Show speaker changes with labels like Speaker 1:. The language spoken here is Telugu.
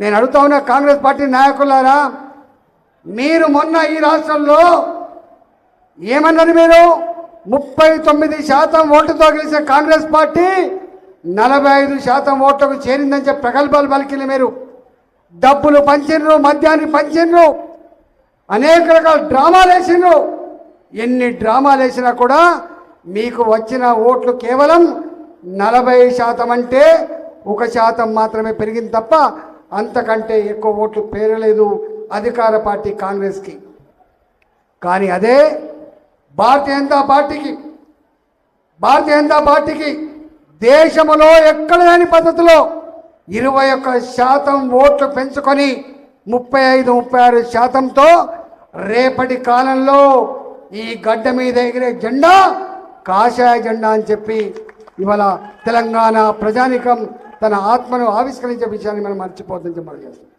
Speaker 1: నేను అడుగుతా ఉన్న కాంగ్రెస్ పార్టీ నాయకులారా మీరు మొన్న ఈ రాష్ట్రంలో ఏమన్నారు మీరు? ముప్పై తొమ్మిది శాతం ఓటుతో గెలిచిన కాంగ్రెస్ పార్టీ నలభై ఐదు శాతం ఓట్లకు చేరిందని చెప్పి ప్రగల్భాలు పలికిన మీరు. డబ్బులు పంచిండ్రు మద్యాన్ని పంచిండ్రు అనేక రకాల డ్రామాలు వేసిండ్రు. ఎన్ని డ్రామాలు వేసినా కూడా మీకు వచ్చిన ఓట్లు కేవలం నలభై శాతం అంటే ఒక శాతం మాత్రమే పెరిగింది తప్ప అంతకంటే ఎక్కువ ఓట్లు పేరలేదు అధికార పార్టీ కాంగ్రెస్కి. కానీ అదే భారతీయ జనతా పార్టీకి భారతీయ జనతా పార్టీకి దేశంలో ఎక్కడ లేని పద్ధతిలో ఇరవై ఒక్క శాతం ఓట్లు పెంచుకొని ముప్పై ఐదు ముప్పై ఆరు శాతంతో రేపటి కాలంలో ఈ గడ్డ మీద ఎగిరే జెండా కాషాయ జెండా అని చెప్పి ఇవాళ తెలంగాణ ప్రజానికం తన ఆత్మను ఆవిష్కరించే విషయాన్ని మనం మర్చిపోతుందని మనం చేస్తాం